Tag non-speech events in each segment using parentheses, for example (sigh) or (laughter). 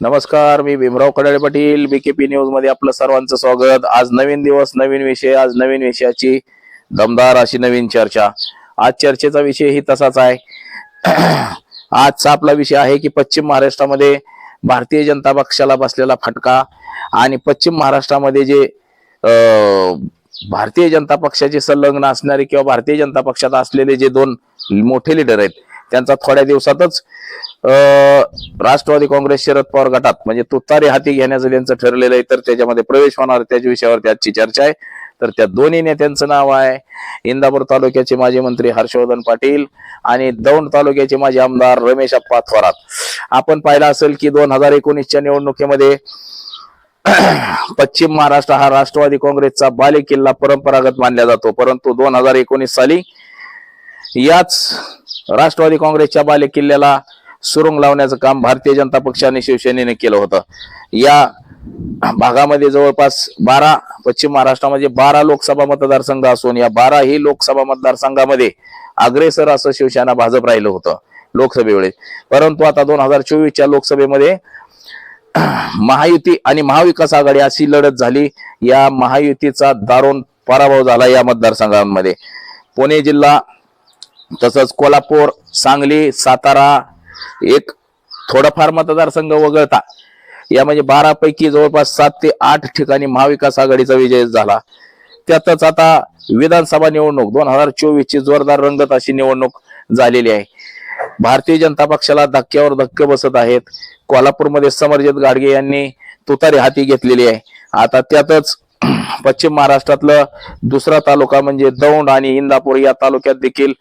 नमस्कार मी भीमराव कडाळे पाटील बीकेपी न्यूजमध्ये आपलं सर्वांचं स्वागत. आज नवीन दिवस नवीन विषय आज नवीन विषयाची दमदार अशी नवीन चर्चा. आज चर्चेचा विषय ही तसाच आहे. (clears throat) आजचा आपला विषय आहे की पश्चिम महाराष्ट्रामध्ये भारतीय जनता पक्षाला बसलेला फटका आणि पश्चिम महाराष्ट्रामध्ये जे भारतीय जनता पक्षाचे संलग्न असणारे किंवा भारतीय जनता पक्षात असलेले जे दोन मोठे लीडर आहेत त्यांचा थोड्या दिवसातच राष्ट्रवादी काँग्रेस शरद पवार गटात म्हणजे तुतारी हाती घेण्याचं त्यांचं ठरलेलं आहे तर त्याच्यामध्ये प्रवेश होणार त्याच्या विषयावरती आजची चर्चा आहे. तर त्या दोन्ही नेत्यांचं नाव आहे. इंदापूर तालुक्याचे माजी मंत्री हर्षवर्धन पाटील आणि दौंड तालुक्याचे माजी आमदार रमेश अप्पा थोरात. आपण पाहिलं असेल की दोन हजार एकोणीसच्या निवडणुकीमध्ये (clears throat) पश्चिम महाराष्ट्र हा राष्ट्रवादी काँग्रेसचा बालेकिल्ला परंपरागत मानला जातो. परंतु दोन हजार एकोणीस साली याच राष्ट्रवादी काँग्रेसच्या बालेकिल्ल्याला सुरुंग लावण्याचं काम भारतीय जनता पक्ष आणि शिवसेनेने केलं होतं. या भागामध्ये जवळपास बारा पश्चिम महाराष्ट्रामध्ये बारा लोकसभा मतदारसंघ असून या बाराही लोकसभा मतदारसंघामध्ये अग्रेसर असं शिवसेना भाजप राहिलं होतं लोकसभेवेळेस परंतु आता दोन हजार चोवीसच्या लोकसभेमध्ये महायुती आणि महाविकास आघाडी अशी लढत झाली. या महायुतीचा दारुण पराभव झाला या मतदारसंघांमध्ये. पुणे जिल्हा तसंच कोल्हापूर सांगली सातारा एक थोडाफार मतदारसंघ वगळता. या म्हणजे बारा पैकी जवळपास सात ते आठ ठिकाणी महाविकास आघाडीचा विजय झाला. त्यातच आता विधानसभा निवडणूक दोन हजार चोवीस ची जोरदार रंगत अशी निवडणूक झालेली आहे. भारतीय जनता पक्षाला धक्क्यावर धक्के बसत आहेत. कोल्हापूरमध्ये समरजित गाडगे यांनी तुतारी हाती घेतलेली आहे. आता त्यातच पश्चिम महाराष्ट्रातलं दुसरा तालुका म्हणजे दौंड आणि इंदापूर या तालुक्यात देखील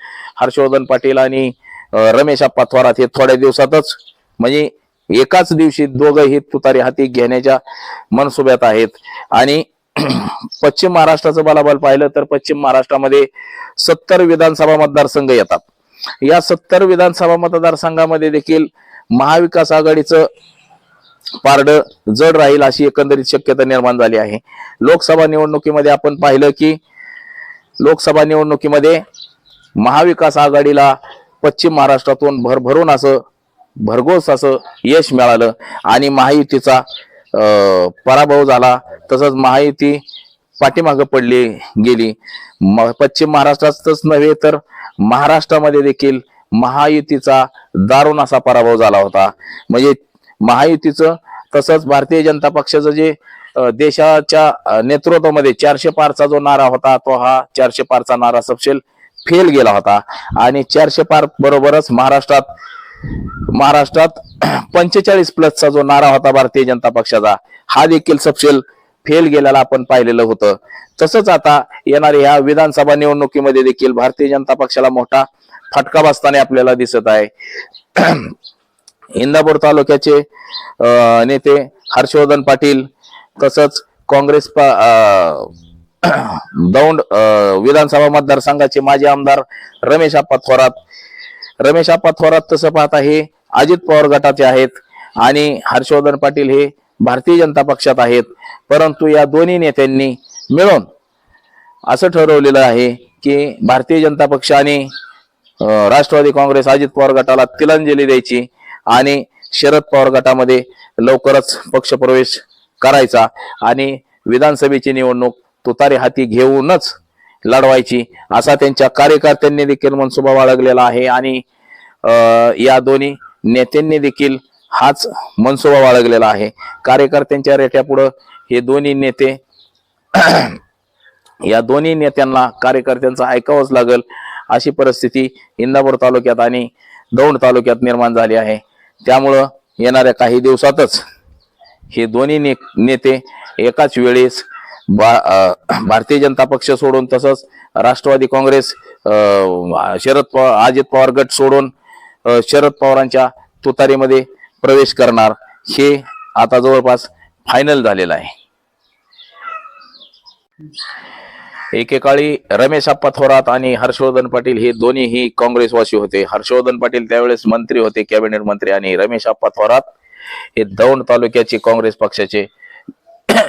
हर्षवर्धन पाटील आणि रमेश अप्पा थोरात हे थोड्या दिवसातच म्हणजे एकाच दिवशी दोघंही तुतारी हाती घेण्याच्या मनसुब्यात आहेत. आणि (clears throat) पश्चिम महाराष्ट्राचं बलाबल पाहिलं तर पश्चिम महाराष्ट्रामध्ये सत्तर विधानसभा मतदारसंघ येतात. या सत्तर विधानसभा मतदारसंघामध्ये देखील महाविकास आघाडीचं पारड जड राहील अशी एकंदरीत शक्यता निर्माण झाली आहे. लोकसभा निवडणुकीमध्ये आपण पाहिलं की लोकसभा निवडणुकीमध्ये महाविकास आघाडीला पश्चिम महाराष्ट्रातून भरभरून असं भरघोस असं यश मिळालं. आणि महायुतीचा पराभव झाला. तसंच महायुती पाठीमागं पडली गेली. म- पश्चिम महाराष्ट्रातच नव्हे तर महाराष्ट्रामध्ये देखील महायुतीचा दारुण असा पराभव झाला होता. म्हणजे महायुतीचं तसंच भारतीय जनता पक्षाचं जे देशाच्या नेतृत्वामध्ये चारशे पारचा जो नारा होता तो हा चारशे पारचा नारा सपशेल फेल गेला होता. आणि चारशे पार बरोबरच महाराष्ट्रात महाराष्ट्रात (clears throat) पंचेचाळीस प्लसचा जो नारा होता भारतीय जनता पक्षाचा हा देखील सपशेल फेल गेलेला आपण पाहिलेलं होतं. तसंच आता येणाऱ्या ह्या विधानसभा निवडणुकीमध्ये देखील भारतीय जनता पक्षाला मोठा फटका बसताना आपल्याला दिसत आहे. (clears throat) इंदापूर तालुक्याचे नेते हर्षवर्धन पाटील तसंच काँग्रेस पा दौंड विधानसभा मतदारसंघाचे माजी आमदार रमेश आप्पा थोरात. रमेश आप्पा थोरात तसं पाहता हे अजित पवार गटाचे आहेत आणि हर्षवर्धन पाटील हे भारतीय जनता पक्षात आहेत. परंतु या दोन्ही नेत्यांनी मिळून असं ठरवलेलं आहे की भारतीय जनता पक्ष आणि राष्ट्रवादी काँग्रेस अजित पवार गटाला तिलांजली द्यायची आणि शरद पवार गटामध्ये लवकरच पक्षप्रवेश करायचा आणि विधानसभेची निवडणूक तुतारे हाती घेऊनच लढवायची. असा त्यांच्या कार्यकर्त्यांनी देखील मनसुबा बाळगलेला आहे आणि या दोन्ही नेत्यांनी देखील हाच मनसुबा बाळगलेला आहे. कार्यकर्त्यांच्या रेट्यापुढं हे दोन्ही नेते (clears throat) या दोन्ही नेत्यांना कार्यकर्त्यांचं ऐकावंच लागल अशी परिस्थिती इंदापूर तालुक्यात आणि दौंड तालुक्यात निर्माण झाली आहे. त्यामुळं येणाऱ्या काही दिवसातच हे दोन्ही ने नेते एकाच वेळेस बा भारतीय जनता पक्ष सोडून तसंच राष्ट्रवादी काँग्रेस अं, शरद पवार अजित पवार गट सोडून शरद पवारांच्या तुतारीमध्ये प्रवेश करणार हे आता जवळपास फायनल झालेलं आहे. एकेकाळी रमेश आप्पा थोरात आणि हर्षवर्धन पाटील हे दोन्हीही काँग्रेसवासी होते. हर्षवर्धन पाटील त्यावेळेस मंत्री होते कॅबिनेट मंत्री आणि रमेश आप्पा थोरात हे दौंड तालुक्याचे काँग्रेस पक्षाचे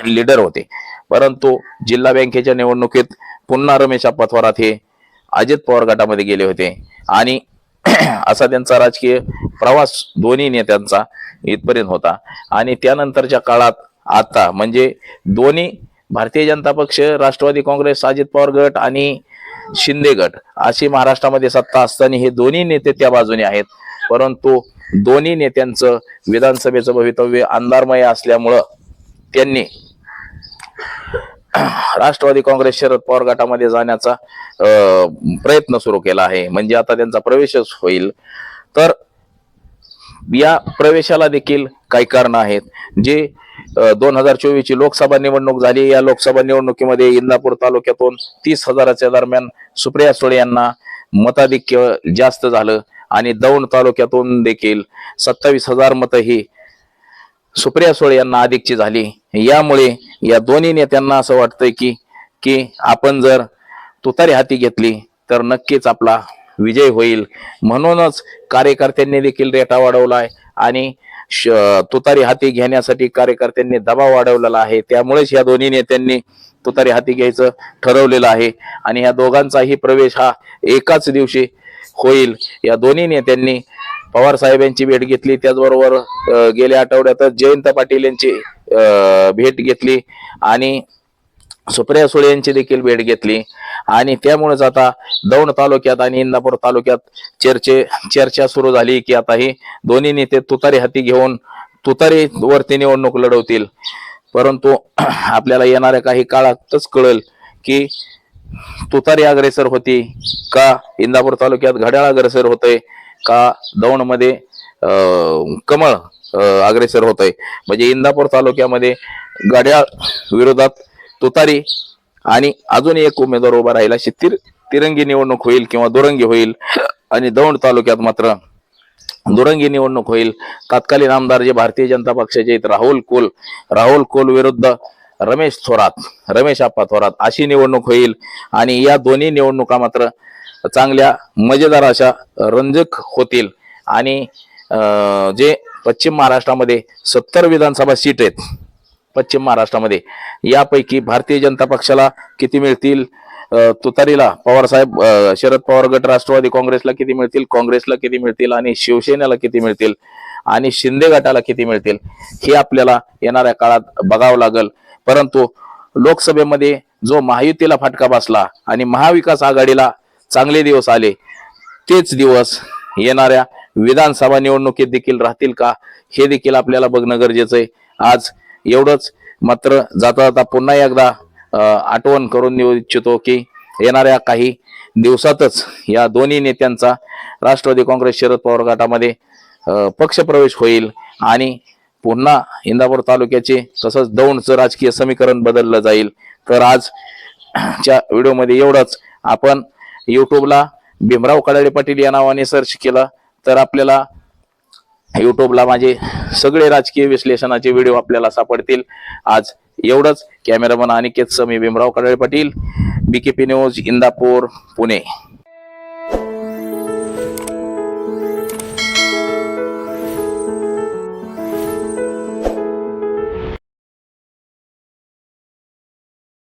लीडर होते. परंतु जिल्हा बँकेच्या निवडणुकीत पुन्हा रमेश आप्पा हे अजित पवार गटामध्ये गेले होते. आणि (clears throat) असा त्यांचा राजकीय प्रवास दोन्ही नेत्यांचा इथपर्यंत होता. आणि त्यानंतरच्या काळात आता म्हणजे दोन्ही भारतीय जनता पक्ष राष्ट्रवादी काँग्रेस अजित पवार गट आणि शिंदे गट अशी महाराष्ट्रामध्ये सत्ता असताना हे दोन्ही नेते त्या बाजूने आहेत. परंतु दोन्ही नेत्यांचं विधानसभेचं भवितव्य अंधारमय असल्यामुळं त्यांनी राष्ट्रवादी काँग्रेस शरद पवार गटामध्ये जाण्याचा प्रयत्न सुरू केला आहे. म्हणजे आता त्यांचा प्रवेशच होईल. तर या प्रवेशाला देखील काही कारण आहेत. जे दोन हजार चोवीस ची लोकसभा निवडणूक झाली. या लोकसभा निवडणुकीमध्ये इंदापूर तालुक्यातून तीस हजाराच्या दरम्यान सुप्रिया सुळे यांना मताधिक्य जास्त झालं. आणि दौंड तालुक्यातून देखील सत्तावीस हजार मतं ही सुप्रिया सुळे यांना अधिकची झाली. यामुळे या दोन्ही नेत्यांना असं वाटतंय की की आपण जर तुतारी हाती घेतली तर नक्कीच आपला विजय होईल. म्हणूनच कार्यकर्त्यांनी देखील रेटा वाढवलाय आणि श- तुतारी हाती घेण्यासाठी कार्यकर्त्यांनी दबाव वाढवलेला आहे. त्यामुळेच या दोन्ही नेत्यांनी तुतारी हाती घ्यायचं ठरवलेलं आहे. आणि या दोघांचाही प्रवेश हा एकाच दिवशी होईल. या दोन्ही नेत्यांनी पवार साहेब यांची भेट घेतली त्याचबरोबर गेल्या आठवड्यातच जयंत पाटील यांची भेट घेतली आणि सुप्रिया सुळे यांची देखील भेट घेतली. आणि त्यामुळेच आता दौंड तालुक्यात आणि इंदापूर तालुक्यात चर्चे चर्चा सुरू झाली की आता ही दोन्ही नेते तुतारी हाती घेऊन तुतारी वरती निवडणूक लढवतील. परंतु (clears throat) आपल्याला येणाऱ्या काही काळातच कळेल की तुतारी अग्रेसर होती का? इंदापूर तालुक्यात घड्याळ अग्रेसर होते का दौंडमध्ये कमळ अग्रेसर होत आहे म्हणजे इंदापूर तालुक्यामध्ये गड्याळ विरोधात तुतारी आणि अजून एक उमेदवार उभा राहिला. अशी तिर तिरंगी निवडणूक होईल किंवा दुरंगी होईल आणि दौंड तालुक्यात मात्र दुरंगी निवडणूक होईल. तत्कालीन आमदार जे भारतीय जनता पक्षाचे राहुल कुल राहुल कुल विरुद्ध रमेश थोरात रमेश आप्पा थोरात अशी निवडणूक होईल. आणि या दोन्ही निवडणुका मात्र चांगल्या मजेदार अशा रंजक होतील. आणि जे पश्चिम महाराष्ट्रामध्ये सत्तर विधानसभा सीट आहेत पश्चिम महाराष्ट्रामध्ये यापैकी भारतीय जनता पक्षाला किती मिळतील? तुतारीला पवारसाहेब शरद पवार गट राष्ट्रवादी काँग्रेसला किती मिळतील? काँग्रेसला किती मिळतील? आणि शिवसेनेला किती मिळतील? आणि शिंदे गटाला किती मिळतील? हे आपल्याला येणाऱ्या काळात बघावं लागल. परंतु लोकसभेमध्ये जो महायुतीला फटका बसला आणि महाविकास आघाडीला चांगले दिवस आले. तेच दिवस येणाऱ्या विधानसभा निवडणुकीत देखील राहतील का? हे देखील आपल्याला बघणं गरजेचं आहे. आज एवढंच मात्र जाता जाता पुन्हा एकदा आठवण करून देऊ इच्छितो की येणाऱ्या काही दिवसातच या दोन्ही नेत्यांचा राष्ट्रवादी काँग्रेस शरद पवार गटामध्ये पक्षप्रवेश होईल आणि पुन्हा इंदापूर तालुक्याचे तसंच दौंडचं राजकीय समीकरण बदललं जाईल. तर आजच्या व्हिडिओमध्ये एवढंच. आपण युट्यूबला भीमराव कडाळे पाटील या नावाने सर्च केलं तर आपल्याला युट्यूबला माझे सगळे राजकीय विश्लेषणाचे व्हिडिओ आपल्याला सापडतील. आज एवढंच. Cameraman Aniket Sami Bhimrao Kadale Patil. BKP news Indapur Pune.